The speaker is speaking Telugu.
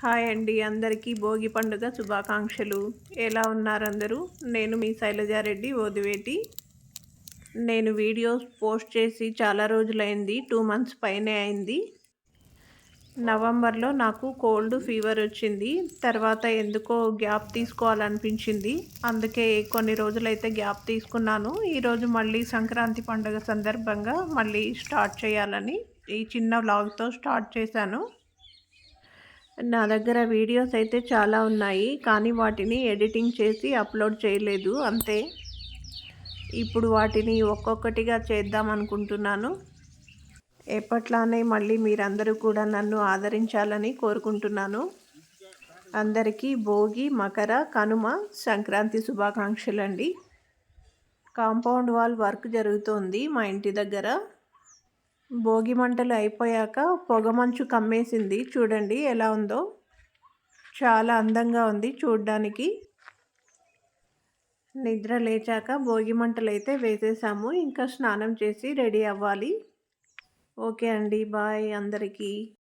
హాయ్ అండి. అందరికీ భోగి పండుగ శుభాకాంక్షలు. ఎలా ఉన్నారు అందరూ? నేను మీ శైలజారెడ్డి ఓదివేటి. నేను వీడియోస్ పోస్ట్ చేసి చాలా రోజులైంది. టూ మంత్స్ పైనే అయింది. నవంబర్లో నాకు కోల్డ్ ఫీవర్ వచ్చింది. తర్వాత ఎందుకో గ్యాప్ తీసుకోవాలనిపించింది. అందుకే కొన్ని రోజులైతే గ్యాప్ తీసుకున్నాను. ఈరోజు మళ్ళీ సంక్రాంతి పండుగ సందర్భంగా మళ్ళీ స్టార్ట్ చేయాలని ఈ చిన్న వ్లాగ్తో స్టార్ట్ చేశాను. నా దగ్గర వీడియోస్ అయితే చాలా ఉన్నాయి కానీ వాటిని ఎడిటింగ్ చేసి అప్లోడ్ చేయలేదు అంతే. ఇప్పుడు వాటిని ఒక్కొక్కటిగా చేద్దాం అనుకుంటున్నాను. ఎప్పట్లానే మళ్ళీ మీరందరూ కూడా నన్ను ఆదరించాలని కోరుకుంటున్నాను. అందరికీ భోగి మకర కనుమ సంక్రాంతి శుభాకాంక్షలు అండి కాంపౌండ్ వాల్ వర్క్ జరుగుతోంది మా ఇంటి దగ్గర. భోగి మంటలు అయిపోయాక పొగమంచు కమ్మేసింది. చూడండి ఎలా ఉందో. చాలా అందంగా ఉంది చూడ్డానికి. నిద్ర లేచాక భోగి మంటలు అయితే వేసేసాము. ఇంకా స్నానం చేసి రెడీ అవ్వాలి. ఓకే అండి బాయ్ అందరికీ.